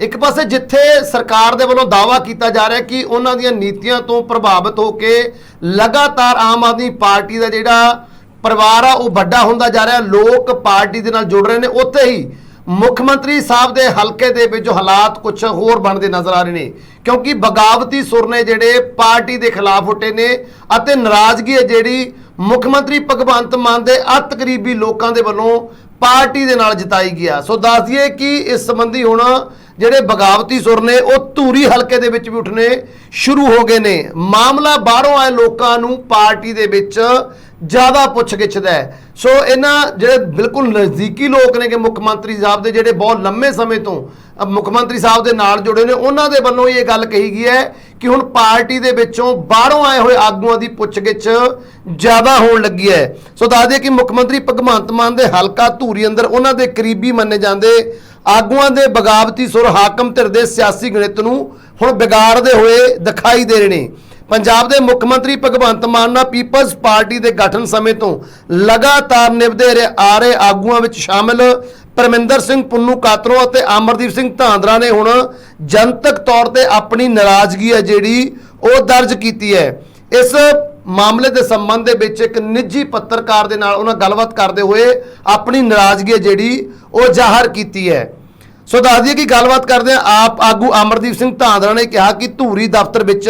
ਇੱਕ ਪਾਸੇ ਜਿੱਥੇ ਸਰਕਾਰ ਦੇ ਵੱਲੋਂ ਦਾਅਵਾ ਕੀਤਾ ਜਾ ਰਿਹਾ ਕਿ ਉਹਨਾਂ ਦੀਆਂ ਨੀਤੀਆਂ ਤੋਂ ਪ੍ਰਭਾਵਿਤ ਹੋ ਕੇ ਲਗਾਤਾਰ ਆਮ ਆਦਮੀ ਪਾਰਟੀ ਦਾ ਜਿਹੜਾ ਪਰਿਵਾਰ ਆ, ਉਹ ਵੱਡਾ ਹੁੰਦਾ ਜਾ ਰਿਹਾ। ਲੋਕ ਪਾਰਟੀ ਦੇ ਨਾਲ ਜੁੜ ਰਹੇ ਨੇ। ਉੱਥੇ ਹੀ ਮੁੱਖ ਮੰਤਰੀ ਸਾਹਿਬ ਦੇ ਹਲਕੇ ਦੇ ਵਿੱਚ ਹਾਲਾਤ ਕੁਝ ਹੋਰ ਬਣਦੇ ਨਜ਼ਰ ਆ ਰਹੇ ਨੇ। ਕਿਉਂਕਿ ਬਗਾਵਤੀ ਸੁਰ ਨੇ ਜਿਹੜੇ ਪਾਰਟੀ ਦੇ ਖਿਲਾਫ ਉੱਠੇ ਨੇ ਅਤੇ ਨਾਰਾਜ਼ਗੀ ਹੈ ਜਿਹੜੀ ਮੁੱਖ ਮੰਤਰੀ ਭਗਵੰਤ ਮਾਨ ਦੇ ਅਤ ਕਰੀਬੀ ਲੋਕਾਂ ਦੇ ਵੱਲੋਂ ਪਾਰਟੀ ਦੇ ਨਾਲ ਜਤਾਈ ਗਿਆ ਸੋ ਦੱਸ ਦਈਏ ਕਿ ਇਸ ਸੰਬੰਧੀ ਹੁਣ ਜਿਹੜੇ ਬਗਾਵਤੀ ਸੁਰ ਨੇ, ਉਹ ਧੂਰੀ ਹਲਕੇ ਦੇ ਵਿੱਚ ਵੀ ਉੱਠਣੇ ਸ਼ੁਰੂ ਹੋ ਗਏ ਨੇ। ਮਾਮਲਾ ਬਾਹਰੋਂ ਆਏ ਲੋਕਾਂ ਨੂੰ ਪਾਰਟੀ ਦੇ ਵਿੱਚ ਜ਼ਿਆਦਾ ਪੁੱਛ ਗਿੱਛਦਾ ਹੈ। ਸੋ ਇਹਨਾਂ ਜਿਹੜੇ ਬਿਲਕੁਲ ਨਜ਼ਦੀਕੀ ਲੋਕ ਨੇ ਕਿ ਮੁੱਖ ਮੰਤਰੀ ਸਾਹਿਬ ਦੇ ਜਿਹੜੇ ਬਹੁਤ ਲੰਮੇ ਸਮੇਂ ਤੋਂ ਮੁੱਖ ਮੰਤਰੀ ਸਾਹਿਬ ਦੇ ਨਾਲ ਜੁੜੇ ਨੇ, ਉਹਨਾਂ ਦੇ ਵੱਲੋਂ ਇਹ ਗੱਲ ਕਹੀ ਗਈ ਹੈ ਕਿ ਹੁਣ ਪਾਰਟੀ ਦੇ ਵਿੱਚੋਂ ਬਾਹਰੋਂ ਆਏ ਹੋਏ ਆਗੂਆਂ ਦੀ ਪੁੱਛਗਿੱਛ ਜ਼ਿਆਦਾ ਹੋਣ ਲੱਗੀ ਹੈ। ਸੋ ਦੱਸ ਦਈਏ ਕਿ ਮੁੱਖ ਮੰਤਰੀ ਭਗਵੰਤ ਮਾਨ ਦੇ ਹਲਕਾ ਧੂਰੀ ਅੰਦਰ ਉਹਨਾਂ ਦੇ ਕਰੀਬੀ ਮੰਨੇ ਜਾਂਦੇ ਆਗੂਆਂ ਦੇ ਬਗਾਵਤੀ ਸੁਰ ਹਾਕਮ ਧਿਰ ਦੇ ਸਿਆਸੀ ਗਣਿਤ ਨੂੰ ਹੁਣ ਵਿਗਾੜਦੇ ਹੋਏ ਦਿਖਾਈ ਦੇ ਰਹੇ ਨੇ। ਪੰਜਾਬ ਦੇ ਮੁੱਖ ਮੰਤਰੀ ਭਗਵੰਤ ਮਾਨ ਨਾਲ ਪੀਪਲਜ਼ ਪਾਰਟੀ ਦੇ ਗਠਨ ਸਮੇਂ ਤੋਂ ਲਗਾਤਾਰ ਨਿਭਦੇ ਰਹੇ ਆ ਰਹੇ ਆਗੂਆਂ ਵਿੱਚ ਸ਼ਾਮਿਲ ਪਰਮਿੰਦਰ ਸਿੰਘ, ਪੁੰਨੂ ਕਾਤਰੋ ਅਤੇ ਅਮਰਦੀਪ ਸਿੰਘ ਧਾਂਦਰਾ ਨੇ ਹੁਣ ਜਨਤਕ ਤੌਰ ਤੇ ਆਪਣੀ ਨਾਰਾਜ਼ਗੀ ਹੈ ਜਿਹੜੀ ਉਹ ਦਰਜ ਕੀਤੀ ਹੈ। ਇਸ ਮਾਮਲੇ ਦੇ ਸੰਬੰਧ ਦੇ ਵਿੱਚ ਇੱਕ ਨਿੱਜੀ ਪੱਤਰਕਾਰ ਦੇ ਨਾਲ ਉਹਨਾਂ ਗੱਲਬਾਤ ਕਰਦੇ ਹੋਏ ਆਪਣੀ ਨਾਰਾਜ਼ਗੀ ਹੈ ਜਿਹੜੀ ਉਹ ਜ਼ਾਹਰ ਕੀਤੀ ਹੈ। ਸੋ ਦੱਸ ਦਈਏ ਕਿ ਗੱਲਬਾਤ ਕਰਦੇ ਆ ਆਪ ਆਗੂ ਅਮਰਦੀਪ ਸਿੰਘ ਧਾਂਦਰਾ ਨੇ ਕਿਹਾ ਕਿ ਧੂਰੀ ਦਫ਼ਤਰ ਵਿੱਚ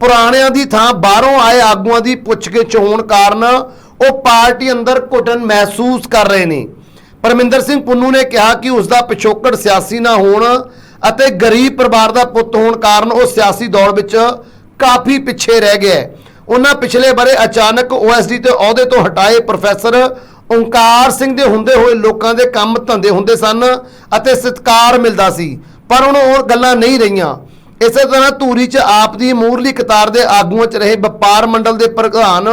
ਪੁਰਾਣਿਆਂ ਦੀ ਥਾਂ ਬਾਹਰੋਂ ਆਏ ਆਗੂਆਂ ਦੀ ਪੁੱਛਗਿੱਛ ਹੋਣ ਕਾਰਨ ਉਹ ਪਾਰਟੀ ਅੰਦਰ ਘੁਟਨ ਮਹਿਸੂਸ ਕਰ ਰਹੇ ਨੇ ਪਰਮਿੰਦਰ ਸਿੰਘ ਪੁੰਨੂ ਨੇ ਕਿਹਾ ਕਿ ਉਸ ਦਾ ਪਿਛੋਕੜ ਸਿਆਸੀ ਨਾ ਹੋਣ ਅਤੇ ਗਰੀਬ ਪਰਿਵਾਰ ਦਾ ਪੁੱਤ ਹੋਣ ਕਾਰਨ ਉਹ ਸਿਆਸੀ ਦੌੜ ਵਿੱਚ ਕਾਫੀ ਪਿੱਛੇ ਰਹਿ ਗਿਆ ਹੈ। ਉਹਨਾਂ ਪਿਛਲੇ ਬਾਰੇ ਅਚਾਨਕ ਓਐਸਡੀ ਤੇ ਅਹੁਦੇ ਤੋਂ ਹਟਾਏ ਪ੍ਰੋਫੈਸਰ ਓਂਕਾਰ ਸਿੰਘ ਦੇ ਹੁੰਦੇ ਹੋਏ ਲੋਕਾਂ ਦੇ ਕੰਮ ਧੰਦੇ ਹੁੰਦੇ ਸਨ ਅਤੇ ਸਤਿਕਾਰ ਮਿਲਦਾ ਸੀ, ਪਰ ਹੁਣ ਉਹ ਗੱਲਾਂ ਨਹੀਂ ਰਹੀਆਂ। ਇਸੇ ਤਰ੍ਹਾਂ ਧੂਰੀ 'ਚ ਆਪ ਦੀ ਮੂਰਲੀ ਕਤਾਰ ਦੇ ਆਗੂਆਂ 'ਚ ਰਹੇ ਵਪਾਰ ਮੰਡਲ ਦੇ ਪ੍ਰਧਾਨ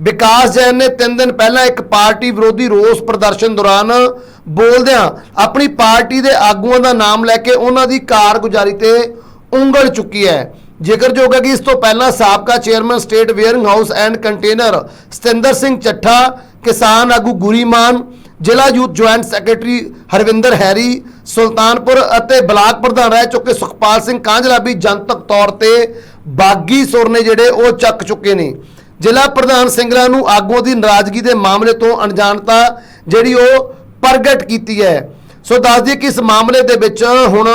ਵਿਕਾਸ ਜੈਨ ਨੇ 3 ਦਿਨ ਪਹਿਲਾਂ ਇੱਕ ਪਾਰਟੀ ਵਿਰੋਧੀ ਰੋਸ ਪ੍ਰਦਰਸ਼ਨ ਦੌਰਾਨ ਬੋਲਦਿਆਂ ਆਪਣੀ ਪਾਰਟੀ ਦੇ ਆਗੂਆਂ ਦਾ ਨਾਮ ਲੈ ਕੇ ਉਹਨਾਂ ਦੀ ਕਾਰਗੁਜ਼ਾਰੀ ਤੇ ਉਂਗਲ ਚੁੱਕੀ ਹੈ। ਜ਼ਿਕਰਯੋਗ ਹੈ ਕਿ ਇਸ ਤੋਂ ਪਹਿਲਾਂ ਸਾਬਕਾ chairman state warehousing house and container Satinder Singh Chattha, ਕਿਸਾਨ ਆਗੂ ਗੁਰੀਮਾਨ, ਜ਼ਿਲ੍ਹਾ youth joint secretary Harvinder Harry, Sultanpur ਅਤੇ ਬਲਾਕ ਪ੍ਰਧਾਨ ਰਹਿ ਚੁੱਕੇ ਸੁਖਪਾਲ ਸਿੰਘ ਕਾਂਝਲਾ ਵੀ ਜਨਤਕ ਤੌਰ ਤੇ ਬਾਗੀ ਸੁਰ ਨੇ ਜਿਹੜੇ ਉਹ ਚੱਕ ਚੁੱਕੇ ਨੇ। ਜ਼ਿਲ੍ਹਾ ਪ੍ਰਧਾਨ ਸਿੰਘਲਾ ਨੂੰ ਆਗੂਆਂ ਦੀ ਨਾਰਾਜ਼ਗੀ ਦੇ ਮਾਮਲੇ ਤੋਂ ਅਣਜਾਣਤਾ ਜਿਹੜੀ ਉਹ ਪ੍ਰਗਟ ਕੀਤੀ ਹੈ। ਸੋ ਦੱਸ ਦਈਏ ਕਿ ਇਸ ਮਾਮਲੇ ਦੇ ਵਿੱਚ ਹੁਣ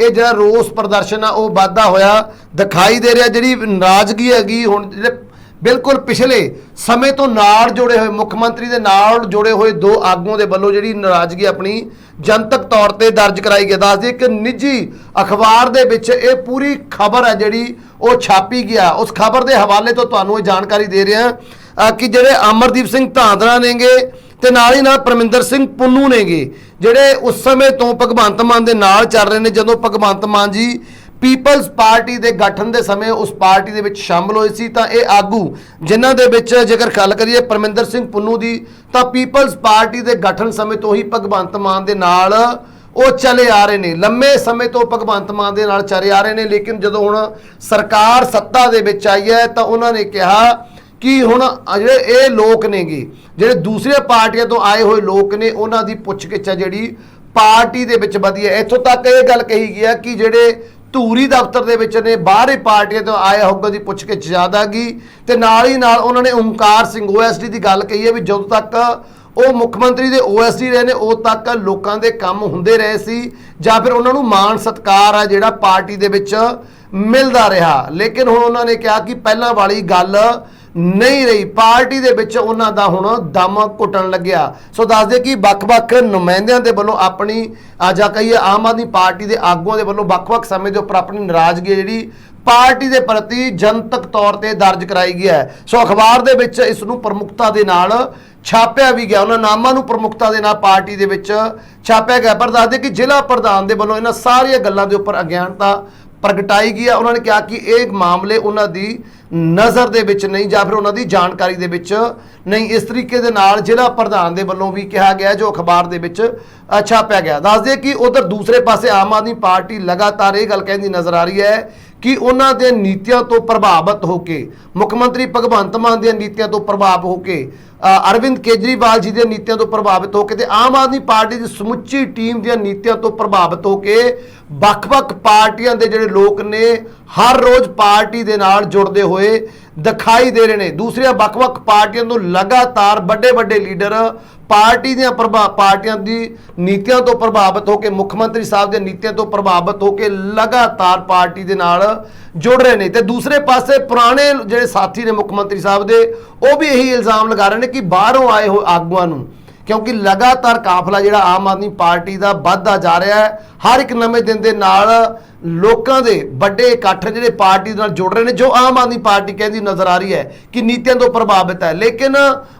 ਇਹ ਜਿਹੜਾ ਰੋਸ ਪ੍ਰਦਰਸ਼ਨ ਆ, ਉਹ ਵਾਧਾ ਹੋਇਆ, ਦਿਖਾਈ ਦੇ ਰਿਹਾ ਜਿਹੜੀ ਨਾਰਾਜ਼ਗੀ ਹੈਗੀ, ਹੁਣ ਜਿਹੜੇ ਬਿਲਕੁਲ ਪਿਛਲੇ ਸਮੇਂ ਤੋਂ ਨਾਲ ਜੁੜੇ ਹੋਏ, ਮੁੱਖ ਮੰਤਰੀ ਦੇ ਨਾਲ ਜੁੜੇ ਹੋਏ ਦੋ ਆਗੂਆਂ ਦੇ ਵੱਲੋਂ ਜਿਹੜੀ ਨਾਰਾਜ਼ਗੀ ਆਪਣੀ ਜਨਤਕ ਤੌਰ ਤੇ ਦਰਜ ਕਰਾਈ ਗਈ। ਦੱਸ ਦਈਏ ਕਿ ਨਿੱਜੀ ਅਖਬਾਰ ਦੇ ਵਿੱਚ ਇਹ ਪੂਰੀ ਖਬਰ ਹੈ ਜਿਹੜੀ ਉਹ ਛਾਪੀ ਗਿਆ। ਉਸ ਖਬਰ ਦੇ ਹਵਾਲੇ ਤੋਂ ਤੁਹਾਨੂੰ ਇਹ ਜਾਣਕਾਰੀ ਦੇ ਰਿਹਾ ਕਿ ਜਿਹੜੇ ਅਮਰਦੀਪ ਸਿੰਘ ਧਾਂਦਰਾ ਨੇਗੇ ਤੇ ਨਾਲ ਹੀ ਨਾਲ ਪਰਮਿੰਦਰ ਸਿੰਘ ਪੁੰਨੂ ਨੇਗੇ ਜਿਹੜੇ ਉਸ ਸਮੇਂ ਤੋਂ ਭਗਵੰਤ ਮਾਨ ਦੇ ਨਾਲ ਚੱਲ ਰਹੇ ਨੇ, ਜਦੋਂ ਭਗਵੰਤ ਮਾਨ ਜੀ ਪੀਪਲਜ਼ ਪਾਰਟੀ ਦੇ ਗਠਨ ਦੇ ਸਮੇਂ ਉਸ ਪਾਰਟੀ ਦੇ ਵਿੱਚ ਸ਼ਾਮਲ ਹੋਏ ਸੀ, ਤਾਂ ਇਹ ਆਗੂ ਜਿਨ੍ਹਾਂ ਦੇ ਵਿੱਚ ਜੇਕਰ ਗੱਲ ਕਰੀਏ ਪਰਮਿੰਦਰ ਸਿੰਘ ਪੁੰਨੂ ਦੀ, ਤਾਂ ਪੀਪਲਜ਼ ਪਾਰਟੀ ਦੇ ਗਠਨ ਸਮੇਂ ਤੋਂ ਹੀ ਭਗਵੰਤ ਮਾਨ ਦੇ ਨਾਲ ਉਹ ਚਲੇ ਆ ਰਹੇ ਨੇ। ਲੰਮੇ ਸਮੇਂ ਤੋਂ ਭਗਵੰਤ ਮਾਨ ਦੇ ਨਾਲ ਚਲੇ ਆ ਰਹੇ ਨੇ, ਲੇਕਿਨ ਜਦੋਂ ਹੁਣ ਸਰਕਾਰ ਸੱਤਾ ਦੇ ਵਿੱਚ ਆਈ ਹੈ, ਤਾਂ ਉਹਨਾਂ ਨੇ ਕਿਹਾ ਕਿ ਹੁਣ ਜਿਹੜੇ ਇਹ ਲੋਕ ਨੇਗੇ, ਜਿਹੜੇ ਦੂਸਰੇ ਪਾਰਟੀਆਂ ਤੋਂ ਆਏ ਹੋਏ ਲੋਕ ਨੇ, ਉਹਨਾਂ ਦੀ ਪੁੱਛਗਿੱਛ ਹੈ ਜਿਹੜੀ ਪਾਰਟੀ ਦੇ ਵਿੱਚ ਵਧੀ ਹੈ। ਇੱਥੋਂ ਤੱਕ ਇਹ ਗੱਲ ਕਹੀ ਗਈ ਹੈ ਕਿ ਜਿਹੜੇ ਧੂਰੀ ਦਫ਼ਤਰ ਦੇ ਵਿੱਚ ਨੇ, ਬਾਹਰੇ ਪਾਰਟੀਆਂ ਤੋਂ ਆਏ ਹੋਗਾ ਦੀ ਪੁੱਛਗਿੱਛ ਜ਼ਿਆਦਾ ਗਈ। ਤੇ ਨਾਲ ਹੀ ਨਾਲ ਉਹਨਾਂ ਨੇ ਓਮਕਾਰ ਸਿੰਘ ਓਐਸਡੀ ਦੀ ਗੱਲ ਕਹੀ ਹੈ ਵੀ ਜਦੋਂ ਤੱਕ ਉਹ ਮੁੱਖ ਮੰਤਰੀ ਦੇ ਓਐਸਡੀ ਰਹੇ ਨੇ, ਉਦੋਂ ਤੱਕ ਲੋਕਾਂ ਦੇ ਕੰਮ ਹੁੰਦੇ ਰਹੇ ਸੀ ਜਾਂ ਫਿਰ ਉਹਨਾਂ ਨੂੰ ਮਾਣ ਸਤਕਾਰ ਆ ਜਿਹੜਾ ਪਾਰਟੀ ਦੇ ਵਿੱਚ ਮਿਲਦਾ ਰਿਹਾ। ਲੇਕਿਨ ਹੁਣ ਉਹਨਾਂ ਨੇ ਕਿਹਾ ਕਿ ਪਹਿਲਾਂ ਵਾਲੀ ਗੱਲ ਨਹੀਂ ਰਹੀ। ਪਾਰਟੀ ਦੇ ਵਿੱਚ ਉਹਨਾਂ ਦਾ ਹੁਣ ਦਮ ਘੁੱਟਣ ਲੱਗਿਆ। ਸੋ ਦੱਸਦੇ ਕਿ ਵੱਖ-ਵੱਖ ਨੁਮਾਇੰਦਿਆਂ ਦੇ ਵੱਲੋਂ ਆਪਣੀ ਆ ਜਾਂ ਕਹੀਏ ਆਮ ਆਦਮੀ ਪਾਰਟੀ ਦੇ ਆਗੂਆਂ ਦੇ ਵੱਲੋਂ ਵੱਖ-ਵੱਖ ਸਮੇਂ ਦੇ ਉੱਪਰ ਆਪਣੀ ਨਾਰਾਜ਼ਗੀ ਜਿਹੜੀ ਪਾਰਟੀ ਦੇ ਪ੍ਰਤੀ ਜਨਤਕ ਤੌਰ ਤੇ ਦਰਜ ਕਰਾਈ ਗਈ ਹੈ। ਸੋ ਅਖਬਾਰ ਦੇ ਵਿੱਚ ਇਸ ਨੂੰ ਪ੍ਰਮੁਖਤਾ ਦੇ ਨਾਲ ਛਾਪਿਆ ਵੀ ਗਿਆ। ਉਹਨਾਂ ਨਾਮਾਂ ਨੂੰ ਪ੍ਰਮੁਖਤਾ ਦੇ ਨਾਲ ਪਾਰਟੀ ਦੇ ਵਿੱਚ ਛਾਪਿਆ ਗਿਆ। ਪਰ ਦੱਸਦੇ ਕਿ ਜ਼ਿਲ੍ਹਾ ਪ੍ਰਧਾਨ ਦੇ ਵੱਲੋਂ ਇਹਨਾਂ ਸਾਰੀਆਂ ਗੱਲਾਂ ਦੇ ਉੱਪਰ ਅਗਿਆਨਤਾ ਪ੍ਰਗਟਾਈ ਗਈ ਆ। ਉਹਨਾਂ ਨੇ ਕਿਹਾ ਕਿ ਇਹ ਮਾਮਲੇ ਉਹਨਾਂ ਦੀ ਨਜ਼ਰ ਦੇ ਵਿੱਚ ਨਹੀਂ ਜਾਂ ਫਿਰ ਉਹਨਾਂ ਦੀ ਜਾਣਕਾਰੀ ਦੇ ਵਿੱਚ ਨਹੀਂ। ਇਸ ਤਰੀਕੇ ਦੇ ਨਾਲ ਜ਼ਿਲ੍ਹਾ ਪ੍ਰਧਾਨ ਦੇ ਵੱਲੋਂ ਵੀ ਕਿਹਾ ਗਿਆ ਜੋ ਅਖਬਾਰ ਦੇ ਵਿੱਚ ਅ, ਛਾਪਿਆ ਗਿਆ। ਦੱਸਦੇ ਕਿ ਉਧਰ ਦੂਸਰੇ ਪਾਸੇ ਆਮ ਆਦਮੀ ਪਾਰਟੀ ਲਗਾਤਾਰ ਇਹ ਗੱਲ ਕਹਿੰਦੀ ਨਜ਼ਰ ਆ ਰਹੀ ਹੈ ਕਿ ਉਹਨਾਂ ਦੇ ਨੀਤੀਆਂ ਤੋਂ ਪ੍ਰਭਾਵਿਤ ਹੋ ਕੇ, ਮੁੱਖ ਮੰਤਰੀ ਭਗਵੰਤ ਮਾਨ ਦੀਆਂ ਨੀਤੀਆਂ ਤੋਂ ਪ੍ਰਭਾਵ ਹੋ ਕੇ ਅਰਵਿੰਦ ਕੇਜਰੀਵਾਲ ਜੀ ਦੀਆਂ ਨੀਤੀਆਂ ਤੋਂ ਪ੍ਰਭਾਵਿਤ ਹੋ ਕੇ ਤੇ ਆਮ ਆਦਮੀ ਪਾਰਟੀ ਦੀ ਸਮੁੱਚੀ ਟੀਮ ਦੀਆਂ ਨੀਤੀਆਂ ਤੋਂ ਪ੍ਰਭਾਵਿਤ ਹੋ ਕੇ ਵੱਖ-ਵੱਖ ਪਾਰਟੀਆਂ ਦੇ ਜਿਹੜੇ ਲੋਕ ਨੇ, ਹਰ ਰੋਜ਼ ਪਾਰਟੀ ਦੇ ਨਾਲ ਜੁੜਦੇ ਹੋਏ ਦਿਖਾਈ ਦੇ ਰਹੇ ਨੇ। ਦੂਸਰੀਆਂ ਵੱਖ-ਵੱਖ ਪਾਰਟੀਆਂ ਤੋਂ ਲਗਾਤਾਰ ਵੱਡੇ-ਵੱਡੇ ਲੀਡਰ ਪਾਰਟੀ ਦੀਆਂ ਪ੍ਰਭਾ- ਪਾਰਟੀਆਂ ਦੀ ਨੀਤੀਆਂ ਤੋਂ ਪ੍ਰਭਾਵਿਤ ਹੋ ਕੇ, ਮੁੱਖ ਮੰਤਰੀ ਸਾਹਿਬ ਦੀਆਂ ਨੀਤੀਆਂ ਤੋਂ ਪ੍ਰਭਾਵਿਤ ਹੋ ਕੇ ਲਗਾਤਾਰ ਪਾਰਟੀ ਦੇ ਨਾਲ ਜੁੜ ਰਹੇ ਨੇ। ਤੇ ਦੂਸਰੇ ਪਾਸੇ ਪੁਰਾਣੇ ਜਿਹੜੇ ਸਾਥੀ ਨੇ ਮੁੱਖ ਮੰਤਰੀ ਸਾਹਿਬ ਦੇ, ਉਹ ਵੀ ਇਹੀ ਇਲਜ਼ਾਮ ਲਗਾ ਰਹੇ ਨੇ ਕਿ ਬਾਹਰੋਂ ਆਏ ਹੋਏ ਆਗੂਆਂ ਨੂੰ ਕਿਉਂਕਿ ਲਗਾਤਾਰ ਕਾਫਲਾ ਜਿਹੜਾ ਆਮ ਆਦਮੀ ਪਾਰਟੀ ਦਾ ਵੱਧਦਾ ਜਾ ਰਿਹਾ ਹੈ। ਹਰ ਇੱਕ ਨਵੇਂ ਦਿਨ ਦੇ ਨਾਲ ਲੋਕਾਂ ਦੇ ਵੱਡੇ ਇਕੱਠ ਜਿਹੜੇ ਪਾਰਟੀ ਨਾਲ ਜੁੜ ਰਹੇ ਨੇ, ਜੋ ਆਮ ਆਦਮੀ ਪਾਰਟੀ ਕਹਿੰਦੀ ਨਜ਼ਰ ਆ ਰਹੀ ਹੈ ਕਿ ਨੀਤੀਆਂ ਤੋਂ ਪ੍ਰਭਾਵਿਤ ਹੈ। ਲੇਕਿਨ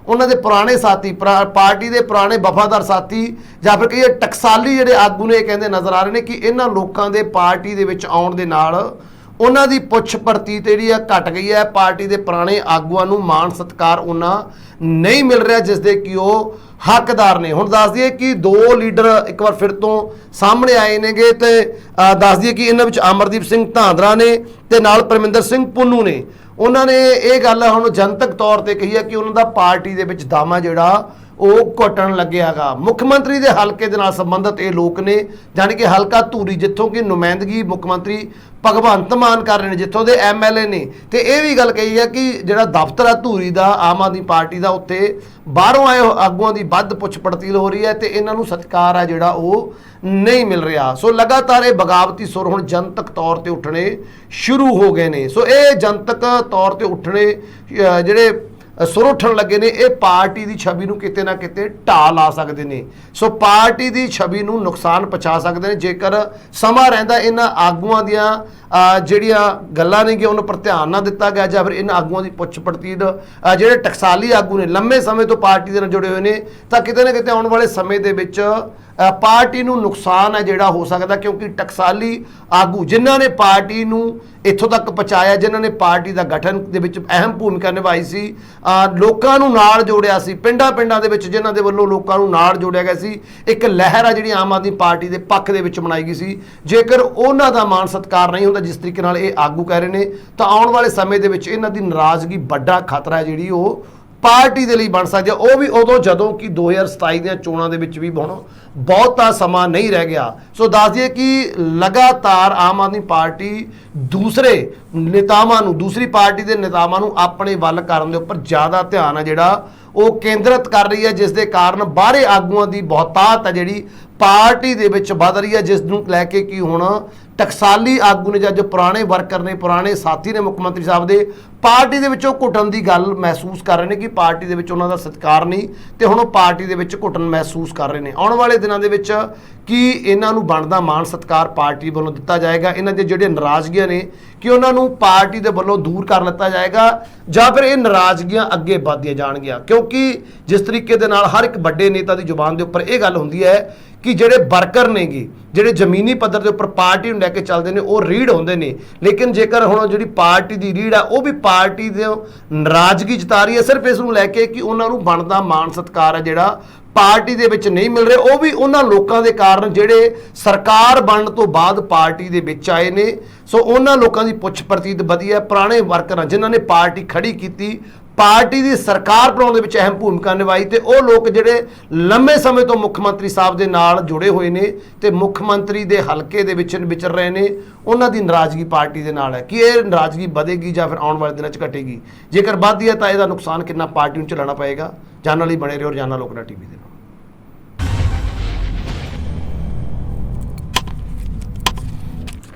ਉਹਨਾਂ ਦੇ ਪੁਰਾਣੇ ਸਾਥੀ, ਪੁਰਾ- ਪਾਰਟੀ ਦੇ ਪੁਰਾਣੇ ਵਫਾਦਾਰ ਸਾਥੀ ਜਾਂ ਫਿਰ ਕਹੀਏ ਟਕਸਾਲੀ ਜਿਹੜੇ ਆਗੂ ਨੇ, ਇਹ ਕਹਿੰਦੇ ਨਜ਼ਰ ਆ ਰਹੇ ਨੇ ਕਿ ਇਹਨਾਂ ਲੋਕਾਂ ਦੇ ਪਾਰਟੀ ਦੇ ਵਿੱਚ ਆਉਣ ਦੇ ਨਾਲ ਉਹਨਾਂ ਦੀ ਪੁੱਛ ਪ੍ਰਤੀਤ ਜਿਹੜੀ ਆ ਘਟ ਗਈ ਹੈ। ਪਾਰਟੀ ਦੇ ਪੁਰਾਣੇ ਆਗੂਆਂ ਨੂੰ ਮਾਣ ਸਤਕਾਰ ਉਹਨਾਂ ਨਹੀਂ ਮਿਲ ਰਿਹਾ ਜਿਸ ਦੇ ਕਿ ਉਹ ਹੱਕਦਾਰ ਨੇ। ਹੁਣ ਦੱਸ ਦਈਏ ਕਿ ਦੋ ਲੀਡਰ ਇੱਕ ਵਾਰ ਫਿਰ ਤੋਂ ਸਾਹਮਣੇ ਆਏ ਨੇਗੇ ਤੇ ਅ, ਦੱਸ ਦਈਏ ਕਿ ਇਹਨਾਂ ਵਿੱਚ ਅਮਰਦੀਪ ਸਿੰਘ ਧਾਂਦਰਾ ਨੇ ਤੇ ਨਾਲ ਪਰਮਿੰਦਰ ਸਿੰਘ ਪੁੰਨੂ ਨੇ। ਉਹਨਾਂ ਨੇ ਇਹ ਗੱਲ ਹੁਣ ਜਨਤਕ ਤੌਰ ਤੇ ਕਹੀ ਹੈ ਕਿ ਉਹਨਾਂ ਦਾ ਪਾਰਟੀ ਦੇ ਵਿੱਚ ਦਾਮਾ ਜਿਹੜਾ ਉਹ ਘਟਣ ਲੱਗਿਆਗਾ। ਮੁੱਖ ਮੰਤਰੀ ਦੇ ਹਲਕੇ ਦੇ ਨਾਲ ਸੰਬੰਧਿਤ ਇਹ ਲੋਕ ਨੇ, ਜਾਣੀ ਕਿ ਹਲਕਾ ਧੂਰੀ, ਜਿੱਥੋਂ ਕਿ ਨੁਮਾਇੰਦਗੀ ਮੁੱਖ ਮੰਤਰੀ ਭਗਵੰਤ ਮਾਨ ਕਰ ਰਹੇ ਨੇ, ਜਿੱਥੋਂ ਦੇ ਐਮਐਲਏ ਨੇ। ਤੇ ਇਹ ਵੀ ਗੱਲ ਕਹੀ ਹੈ ਕਿ ਜਿਹੜਾ ਦਫ਼ਤਰ ਆ ਧੂਰੀ ਦਾ, ਆਮ ਆਦਮੀ ਪਾਰਟੀ ਦਾ, ਉੱਥੇ ਬਾਹਰੋਂ ਆਏ ਆਗੂਆਂ ਦੀ ਵੱਧ ਪੁੱਛ ਪੜਤੀਲ ਹੋ ਰਹੀ ਹੈ ਤੇ ਇਹਨਾਂ ਨੂੰ ਸਤਿਕਾਰ ਆ ਜਿਹੜਾ ਉਹ ਨਹੀਂ ਮਿਲ ਰਿਹਾ। ਸੋ ਲਗਾਤਾਰ ਇਹ ਬਗਾਵਤੀ ਸੁਰ ਹੁਣ ਜਨਤਕ ਤੌਰ ਤੇ ਉੱਠਣੇ ਸ਼ੁਰੂ ਹੋ ਗਏ ਨੇ। ਸੋ ਇਹ ਜਨਤਕ ਤੌਰ ਤੇ ਉੱਠਣੇ ਜਿਹੜੇ ਸੁਰ ਉੱਠਣ ਲੱਗੇ ਨੇ, ਇਹ ਪਾਰਟੀ ਦੀ ਛਵੀ ਨੂੰ ਕਿਤੇ ਨਾ ਕਿਤੇ ਢਾਹ ਲਾ ਸਕਦੇ ਨੇ। ਸੋ ਪਾਰਟੀ ਦੀ ਛਵੀ ਨੂੰ ਨੁਕਸਾਨ ਪਹੁੰਚਾ ਸਕਦੇ ਨੇ, ਜੇਕਰ ਸਮਾਂ ਰਹਿੰਦਾ ਇਹਨਾਂ ਆਗੂਆਂ ਦੀਆਂ ਜਿਹੜੀਆਂ ਗੱਲਾਂ ਨੇ ਕਿ ਉਹਨਾਂ ਪਰ ਧਿਆਨ ਨਾ ਦਿੱਤਾ ਗਿਆ ਜਾਂ ਫਿਰ ਇਹਨਾਂ ਆਗੂਆਂ ਦੀ ਪੁੱਛ ਪੜਤੀਦ ਜਿਹੜੇ ਟਕਸਾਲੀ ਆਗੂ ਨੇ, ਲੰਮੇ ਸਮੇਂ ਤੋਂ ਪਾਰਟੀ ਦੇ ਨਾਲ ਜੁੜੇ ਹੋਏ ਨੇ, ਤਾਂ ਕਿਤੇ ਨਾ ਕਿਤੇ ਆਉਣ ਵਾਲੇ ਸਮੇਂ ਦੇ ਵਿੱਚ ਪਾਰਟੀ ਨੂੰ ਨੁਕਸਾਨ ਹੈ ਜਿਹੜਾ ਹੋ ਸਕਦਾ ਕਿਉਂਕਿ ਟਕਸਾਲੀ ਆਗੂ ਜਿਨ੍ਹਾਂ ਨੇ ਪਾਰਟੀ ਨੂੰ ਇੱਥੋਂ ਤੱਕ ਪਹੁੰਚਾਇਆ, ਜਿਨ੍ਹਾਂ ਨੇ ਪਾਰਟੀ ਦਾ ਗਠਨ ਦੇ ਵਿੱਚ ਅਹਿਮ ਭੂਮਿਕਾ ਨਿਭਾਈ ਸੀ ਲੋਕਾਂ ਨੂੰ ਨਾਲ ਜੋੜਿਆ ਸੀ ਪਿੰਡਾਂ ਪਿੰਡਾਂ ਦੇ ਵਿੱਚ ਜਿਨ੍ਹਾਂ ਦੇ ਵੱਲੋਂ ਲੋਕਾਂ ਨੂੰ ਨਾਲ ਜੋੜਿਆ ਗਿਆ ਸੀ, ਇੱਕ ਲਹਿਰ ਆ ਜਿਹੜੀ ਆਮ ਆਦਮੀ ਪਾਰਟੀ ਦੇ ਪੱਖ ਦੇ ਵਿੱਚ ਬਣਾਈ ਗਈ ਸੀ। ਜੇਕਰ ਉਹਨਾਂ ਦਾ ਮਾਣ ਸਤਕਾਰ ਨਹੀਂ ਹੁੰਦਾ, ਜਿਸ ਤਰੀਕੇ ਨਾਲ ਇਹ ਆਗੂ ਕਹਿ ਰਹੇ ਨੇ, ਤਾਂ ਆਉਣ ਵਾਲੇ ਸਮੇਂ ਦੇ ਵਿੱਚ ਇਹਨਾਂ ਦੀ ਨਾਰਾਜ਼ਗੀ ਵੱਡਾ ਖਤਰਾ ਜਿਹੜੀ ਉਹ ਪਾਰਟੀ ਦੇ ਲਈ ਬਣ ਸਕਦੀ ਹੈ। ਉਹ ਵੀ ਉਦੋਂ ਜਦੋਂ ਕਿ 2027 ਦੀਆਂ ਚੋਣਾਂ ਦੇ ਵਿੱਚ ਵੀ ਹੁਣ ਬਹੁਤਾ ਸਮਾਂ ਨਹੀਂ ਰਹਿ ਗਿਆ। ਸੋ ਦੱਸ ਦਈਏ ਕਿ ਲਗਾਤਾਰ ਆਮ ਆਦਮੀ ਪਾਰਟੀ ਦੂਸਰੇ ਨੇਤਾਵਾਂ ਨੂੰ, ਦੂਸਰੀ ਪਾਰਟੀ ਦੇ ਨੇਤਾਵਾਂ ਨੂੰ ਆਪਣੇ ਵੱਲ ਕਰਨ ਦੇ ਉੱਪਰ ਜ਼ਿਆਦਾ ਧਿਆਨ ਹੈ ਜਿਹੜਾ ਉਹ ਕੇਂਦਰਿਤ ਕਰ ਰਹੀ ਹੈ, ਜਿਸ ਦੇ ਕਾਰਨ ਬਾਹਰੇ ਆਗੂਆਂ ਦੀ ਬਹੁਤਾਤ ਹੈ ਜਿਹੜੀ ਪਾਰਟੀ ਦੇ ਵਿੱਚ ਵੱਧ ਰਹੀ ਹੈ, ਜਿਸ ਨੂੰ ਲੈ ਕੇ ਕਿ ਹੁਣ ਟਕਸਾਲੀ ਆਗੂ ਨੇ ਜਾਂ ਜੋ ਪੁਰਾਣੇ ਵਰਕਰ ਨੇ, ਪੁਰਾਣੇ ਸਾਥੀ ਨੇ ਮੁੱਖ ਮੰਤਰੀ ਸਾਹਿਬ ਦੇ, ਪਾਰਟੀ ਦੇ ਵਿੱਚੋਂ ਘੁੱਟਣ ਦੀ ਗੱਲ ਮਹਿਸੂਸ ਕਰ ਰਹੇ ਨੇ ਕਿ ਪਾਰਟੀ ਦੇ ਵਿੱਚ ਉਹਨਾਂ ਦਾ ਸਤਿਕਾਰ ਨਹੀਂ ਤੇ ਹੁਣ ਉਹ ਪਾਰਟੀ ਦੇ ਵਿੱਚ ਘੁੱਟਣ ਮਹਿਸੂਸ ਕਰ ਰਹੇ ਨੇ। ਆਉਣ ਵਾਲੇ ਦਿਨਾਂ ਦੇ ਵਿੱਚ ਕਿ ਇਹਨਾਂ ਨੂੰ ਬਣਦਾ ਮਾਣ ਸਤਿਕਾਰ ਪਾਰਟੀ ਵੱਲੋਂ ਦਿੱਤਾ ਜਾਏਗਾ, ਇਹਨਾਂ ਦੇ ਜਿਹੜੇ ਨਾਰਾਜ਼ਗੀਆਂ ਨੇ ਕਿ ਉਹਨਾਂ ਨੂੰ ਪਾਰਟੀ ਦੇ ਵੱਲੋਂ ਦੂਰ ਕਰ ਲਿੱਤਾ ਜਾਏਗਾ ਜਾਂ ਫਿਰ ਇਹ ਨਾਰਾਜ਼ਗੀਆਂ ਅੱਗੇ ਵਧਦੀਆਂ ਜਾਣਗੀਆਂ। ਕਿਉਂਕਿ ਜਿਸ ਤਰੀਕੇ ਦੇ ਨਾਲ ਹਰ ਇੱਕ ਵੱਡੇ ਨੇਤਾ ਦੀ ਜ਼ੁਬਾਨ ਦੇ ਉੱਪਰ ਇਹ ਗੱਲ ਹੁੰਦੀ ਹੈ ਕਿ ਜਿਹੜੇ ਵਰਕਰ ਨੇਗੇ, ਜਿਹੜੇ ਜ਼ਮੀਨੀ ਪੱਧਰ ਦੇ ਉੱਪਰ ਪਾਰਟੀ ਨੂੰ ਲੈ ਕੇ ਚੱਲਦੇ ਨੇ, ਉਹ ਰੀੜ ਹੁੰਦੇ ਨੇ। ਲੇਕਿਨ ਜੇਕਰ ਹੁਣ ਜਿਹੜੀ ਪਾਰਟੀ ਦੀ ਰੀੜ ਆ, ਉਹ ਵੀ ਪਾਰਟੀ ਦੇ ਨਾਰਾਜ਼ਗੀ ਜਤਾ ਰਹੀ ਹੈ, ਸਿਰਫ ਇਸ ਨੂੰ ਲੈ ਕੇ ਕਿ ਉਹਨਾਂ ਨੂੰ ਬਣਦਾ ਮਾਣ ਸਤਿਕਾਰ ਹੈ ਜਿਹੜਾ ਪਾਰਟੀ ਦੇ ਵਿੱਚ ਨਹੀਂ ਮਿਲ ਰਹੇ, ਉਹ ਵੀ ਉਹਨਾਂ ਲੋਕਾਂ ਦੇ ਕਾਰਨ ਜਿਹੜੇ ਸਰਕਾਰ ਬਣਨ ਤੋਂ ਬਾਅਦ ਪਾਰਟੀ ਦੇ ਵਿੱਚ ਆਏ ਨੇ। ਸੋ ਉਹਨਾਂ ਲੋਕਾਂ ਦੀ ਪੁੱਛ ਪ੍ਰਤੀਤ ਵਧੀਆ ਪੁਰਾਣੇ ਵਰਕਰਾਂ ਜਿਨ੍ਹਾਂ ਨੇ ਪਾਰਟੀ ਖੜੀ ਕੀਤੀ, ਪਾਰਟੀ ਦੀ ਸਰਕਾਰ ਬਣਾਉਣ ਦੇ ਵਿੱਚ ਅਹਿਮ ਭੂਮਿਕਾ ਨਿਭਾਈ ਤੇ ਉਹ ਲੋਕ ਜਿਹੜੇ ਲੰਮੇ ਸਮੇਂ ਤੋਂ ਮੁੱਖ ਮੰਤਰੀ ਸਾਹਿਬ ਦੇ ਨਾਲ ਜੁੜੇ ਹੋਏ ਨੇ ਤੇ ਮੁੱਖ ਮੰਤਰੀ ਦੇ ਹਲਕੇ ਦੇ ਵਿੱਚ ਵਿਚਰ ਰਹੇ ਨੇ, ਉਹਨਾਂ ਦੀ ਨਾਰਾਜ਼ਗੀ ਪਾਰਟੀ ਦੇ ਨਾਲ ਹੈ। ਕਿ ਇਹ ਨਾਰਾਜ਼ਗੀ ਵਧੇਗੀ ਜਾਂ ਫਿਰ ਆਉਣ ਵਾਲੇ ਦਿਨਾਂ 'ਚ ਘਟੇਗੀ? ਜੇਕਰ ਵੱਧਦੀ ਹੈ ਤਾਂ ਇਹਦਾ ਨੁਕਸਾਨ ਕਿੰਨਾ ਪਾਰਟੀ ਨੂੰ ਚਲਾਉਣਾ ਪਏਗਾ? ਚੈਨਲ ਹੀ ਬਣੇ ਰਹੋ ਰੋਜ਼ਾਨਾ ਲੋਕਨਾ ਟੀਵੀ ਦੇ ਨਾਲ